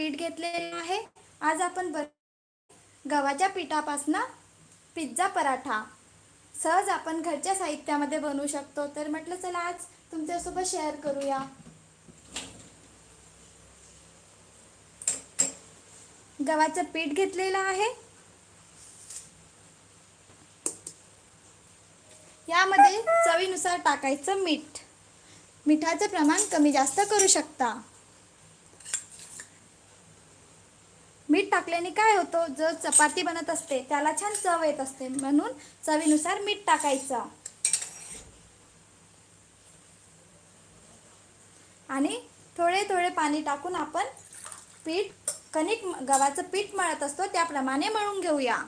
पीठ घेतलेलं आहे. आज आपण बर गव्हाच्या पिठापासनं पिझ्झा पराठा. सहज आपण घरच्या साहित्यामध्ये बनवू शकतो. तर म्हटलं चला आज तुमच्यासोबत शेअर करूया. गव्हाचं पीठ घेतलेलं आहे. यामध्ये चवीनुसार टाकायचं मीठ. मिठाचं प्रमाण कमी जास्त करू शकता. मीठ टाकल्याने काय होतं? जो चपाती बनत असते त्याला छान चव येत असते. म्हणून चवीनुसार मीठ टाकायचं. आणि थोडे थोडे पाणी टाकून आपण पीठ कणिक गव्हाचं पीठ मळत असतो त्याप्रमाणे मळून घेऊया.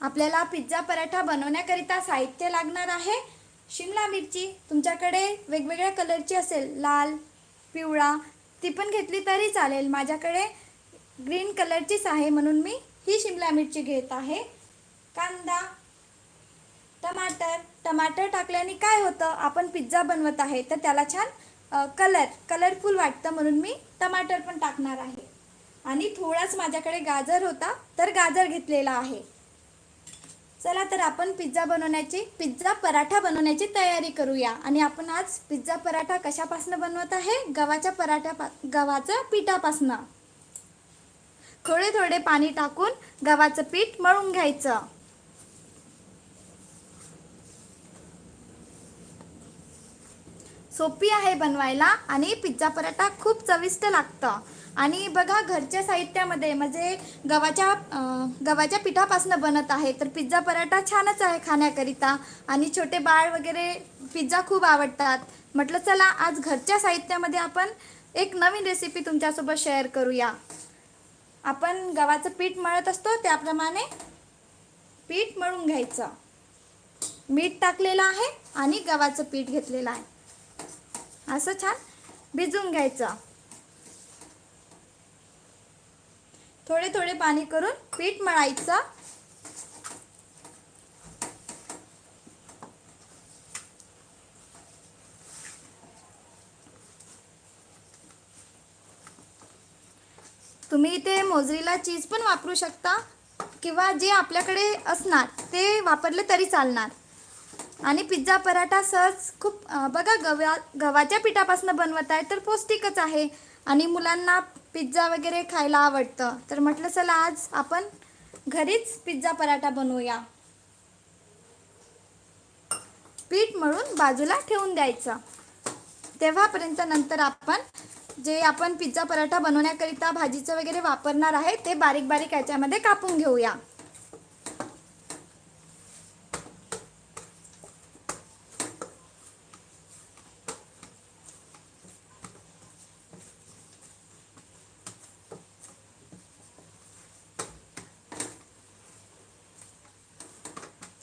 आपल्याला पिझ्झा पराठा बनवण्याकरिता साहित्य लागणार आहे. शिमला मिरची तुमच्याकडे वेगवेगळ्या कलरची असेल लाल पिवळा ती पण घेतली तरी चालेल. माझ्याकडे ग्रीन कलरचीच आहे म्हणून मी ही शिमला मिरची घेत आहे. कांदा टमाटर टमाटर टाकल्याने काय होतं आपण पिझ्झा बनवत आहे तर त्याला छान कलर कलरफुल वाटतं म्हणून मी टमाटर पण टाकणार आहे. आणि थोडाच माझ्याकडे गाजर होता तर गाजर घेतलेला आहे. चला तर आपण पिझ्झा बनवण्याची पिझ्झा पराठा बनवण्याची तयारी करूया. आणि आपण आज पिझ्झा पराठा कशापासून बनवत आहे? गव्हाच्या पराठ्या गव्हाच्या पिठापासनं. थोडे थोडे पाणी टाकून गव्हाचं पीठ मळून घ्यायचं. सोपी आहे बनवायला आणि पिझ्झा पराठा खूप चविष्ट लागतं. आणि बघा घरच्या साहित्यामध्ये म्हणजे गव्हाच्या गव्हाच्या पिठापासून बनत आहे तर पिझ्झा पराठा छानच आहे खाण्याकरिता. आणि छोटे बाळ वगैरे पिझ्झा खूप आवडतात. म्हटलं चला आज घरच्या साहित्यामध्ये आपण एक नवीन रेसिपी तुमच्यासोबत शेअर करूया. आपण गव्हाचं पीठ मळत असतो त्याप्रमाणे पीठ मळून घ्यायचं. मीठ टाकलेलं आहे आणि गव्हाचं पीठ घेतलेलं आहे. असं छान भिजून घ्यायचं. थोडे थोडे पाणी करून पीठ मळायचं. तुम्ही इथे मोजरीला चीज पण वापरू शकता किंवा जे आपल्याकडे असणार ते वापरले तरी चालणार. आणि पिझ्झा पराठा सहज खूप बघा गव्या गव्हाच्या पिठापासून बनवत आहे तर पौष्टिकच आहे आणि मुलांना पिझ्झा वगैरे खायला आवडतं. तर म्हटलं चला आज आपण घरीच पिझ्झा पराठा बनवूया. पीठ मळून बाजूला ठेवून द्यायचं. तेव्हापर्यंत नंतर आपण जे आपण पिझ्झा पराठा बनवण्याकरिता भाजीचं वगैरे वापरणार आहे ते बारीक बारीक याच्यामध्ये कापून घेऊया.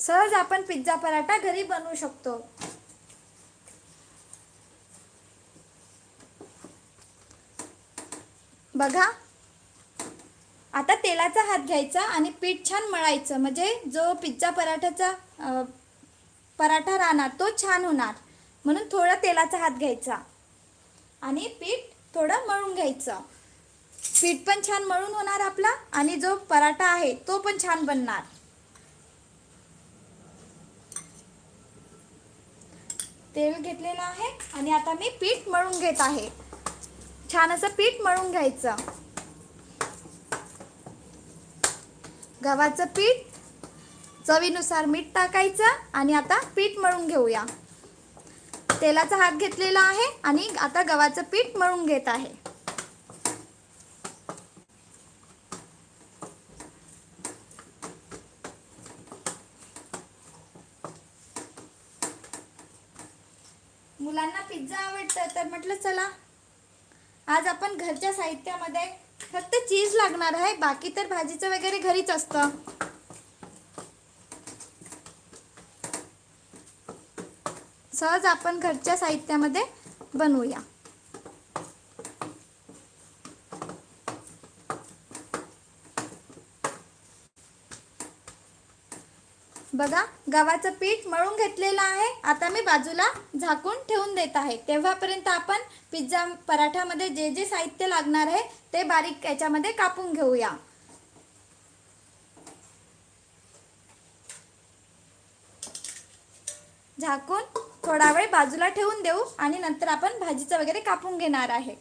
सहज आपण पिझ्झा पराठा घरी बनवू शकतो. बघा. आता तेलाचा हात घ्यायचा आणि पीठ छान मळायचं. म्हणजे जो पिझ्झा पराठाचा पराठा राहणार तो छान होणार. म्हणून थोडा तेलाचा हात घ्यायचा. आणि पीठ थोडं मळून घ्यायचं. पीठ पण छान मळून होणार आपला आणि जो पराठा आहे तो पण छान बनणार. तेल घेतलेलं आहे आणि आता मी पीठ मळून घेत आहे. छान असं पीठ मळून घ्यायचं. गव्हाचं पीठ चवीनुसार मीठ टाकायचं आणि आता पीठ मळून घेऊया. तेलाचा हात घेतलेला आहे आणि आता गव्हाचं पीठ मळून घेत आहे. मुलांना पिझ्झा आवडतं तर म्हटलं चला. आज आपण घरच्या साहित्यामध्ये फक्त चीज लागणार आहे बाकी तर भाजीचं वगैरे घरीच असतं. सहज आपण घरच्या साहित्यामध्ये बनवूया. बघा गव्हाचं पीठ मळून घेतलेलं आहे. आता मी बाजूला झाकून ठेवून देत आहे. तेव्हापर्यंत आपण पिझ्झा पराठ्यामध्ये जे जे साहित्य लागणार आहे ते बारीक याच्यामध्ये कापून घेऊया. झाकून थोडा वेळ बाजूला ठेवून देऊ आणि नंतर आपण भाजीचं वगैरे कापून घेणार आहे.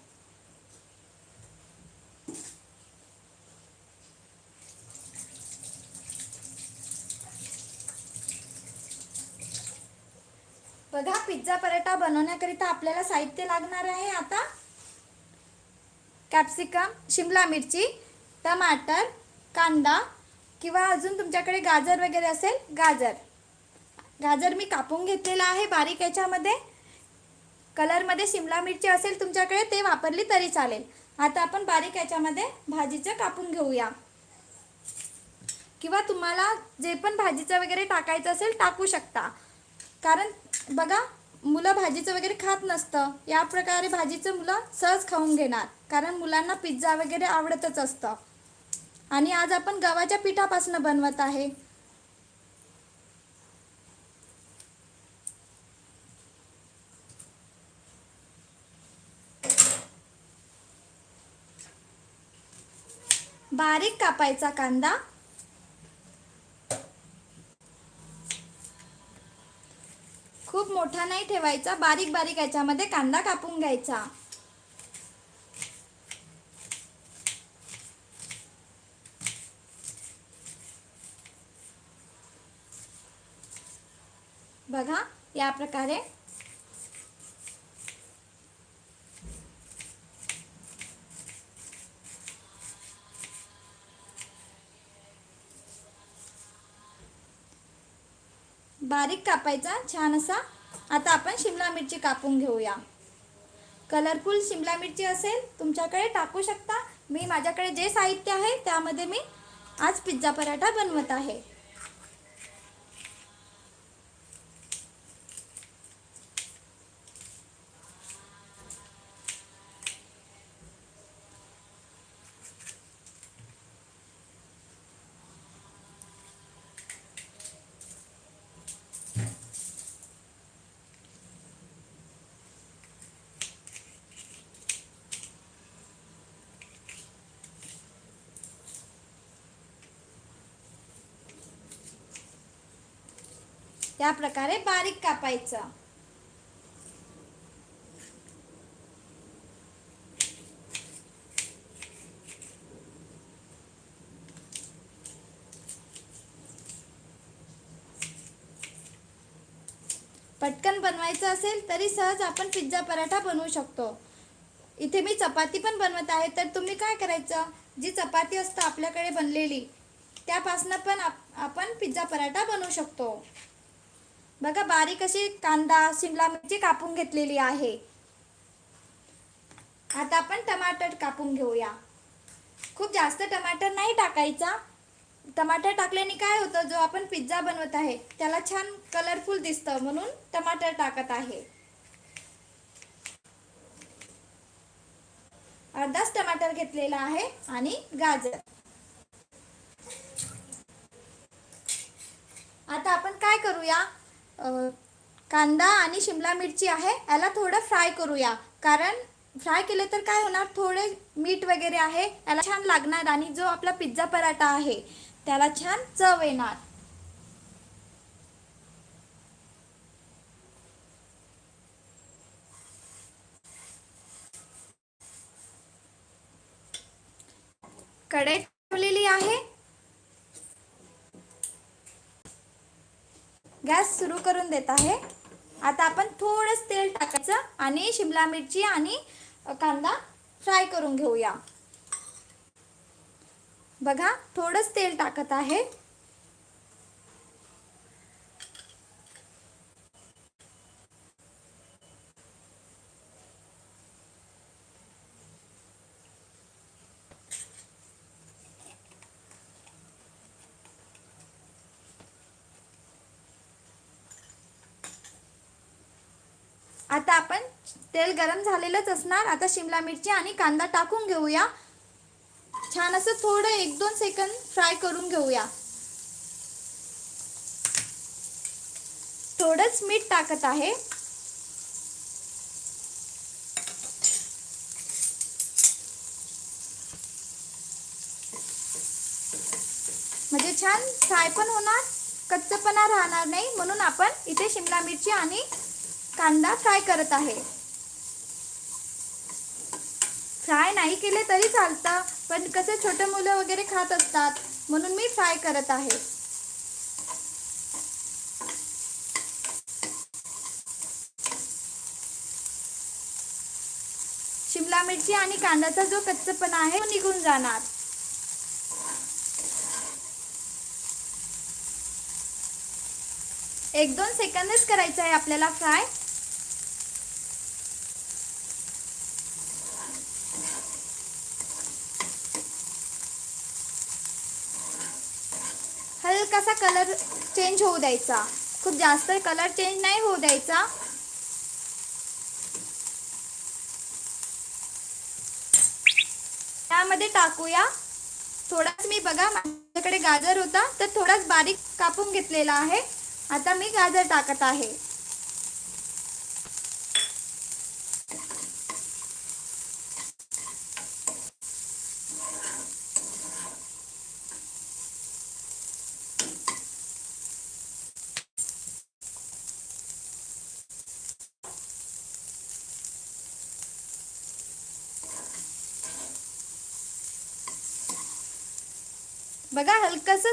बघा पिझ्झा पराठा बनवण्याकरिता आपल्याला साहित्य लागणार आहे आता. कॅप्सिकम शिमला मिरची टमाटर कांदा किंवा अजून तुमच्याकडे गाजर वगैरे असेल गाजर. गाजर मी कापून घेतलेला आहे बारीक याच्यामध्ये. कलरमध्ये शिमला मिरची असेल तुमच्याकडे ते वापरली तरी चालेल. आता आपण बारीक याच्यामध्ये भाजीचं कापून घेऊया. किंवा तुम्हाला जे पण भाजीचं वगैरे टाकायचं असेल टाकू शकता. कारण बघा मुलं भाजीचं वगैरे खात नसतं. या प्रकारे भाजीचं मुलं सहज खाऊन घेणार. कारण मुलांना पिझ्झा वगैरे आवडतच असतं. आणि आज आपण गव्हाच्या पिठापासून बनवत आहे. बारीक कापायचा कांदा खूप मोठा नाही ठेवायचा बारीक बारीक याच्यामध्ये कांदा कापून घ्यायचा. बघा या प्रकारे. बारीक कापायचा छान असा. आता आपण शिमला मिरची कापून घेऊया. कलरफुल शिमला मिरची असेल तुमच्याकडे टाकू शकता. मी माझ्याकडे जे साहित्य आहे त्यामध्ये मी आज पिझ्झा पराठा बनवत आहे. त्या प्रकारे बारीक कापायचं. पटकन बनवायचं असेल तरी सहज आपण पिझ्झा पराठा बनवू शकतो. इथे मी चपाती पण बनवत आहे तर तुम्ही काय करायचं? जी चपाती असतं आपल्याकडे बनलेली त्यापासनं पण आप आपण पिझ्झा पराठा बनवू शकतो. बघा बारीक अशी कांदा शिमला मिरची कापून घेतलेली आहे. आता आपण टमाटर कापून घेऊया. खूप जास्त टमाटर नाही टाकायचा. टमाटर टाकल्याने काय होतं जो आपण पिझ्झा बनवत आहे त्याला छान कलरफुल दिसतं म्हणून टमाटर टाकत आहे. अर्धाच टमाटर घेतलेला आहे आणि गाजर. आता आपण काय करूया? कांदा आणि शिमला मिरची आहे याला थोडं फ्राय करूया. कारण फ्राय केलं तर काय होणार? थोडे मीठ वगैरे आहे याला छान लागणार आणि जो आपला पिझ्झा पराठा आहे त्याला छान चव येणार. कढई ठेवलेली आहे. गॅस सुरू करून देत आहे. आता आपण थोडंच तेल टाकायचं आणि शिमला मिरची आणि कांदा फ्राय करून घेऊया. बघा थोडंच तेल टाकत आहे. आता आपण तेल गरम झालेलंच असणार. आता शिमला मिरची आणि कांदा टाकून घेऊया. छान असं थोडं एक दोन सेकंद फ्राय करून घेऊया. थोडंच मीठ टाकत आहे. म्हणजे छान फ्राय पण होणार कच्चपणा राहणार नाही. म्हणून आपण इथे शिमला मिरची आणि कांदा फ्राय करत आहे. फ्राय नाही केले तरी चालतं पण कसे छोटे मुलं वगैरे खात असतात म्हणून मी फ्राय करत आहे. शिमला मिरची आणि कांद्याचा जो कच्चपणा आहे तो निघून जाणार. एक दोन सेकंदच करायचं आहे आपल्याला फ्राय हलकासा कलर चेंज होऊ द्यायचा. खूप जास्त कलर चेंज नाही होऊ द्यायचा. त्यामध्ये टाकूया. थोडाच मी बघा माझ्याकडे गाजर होता तर थोडाच बारीक कापून घेतलेला आहे. आता मी गाजर टाकत आहे. बघा हलकस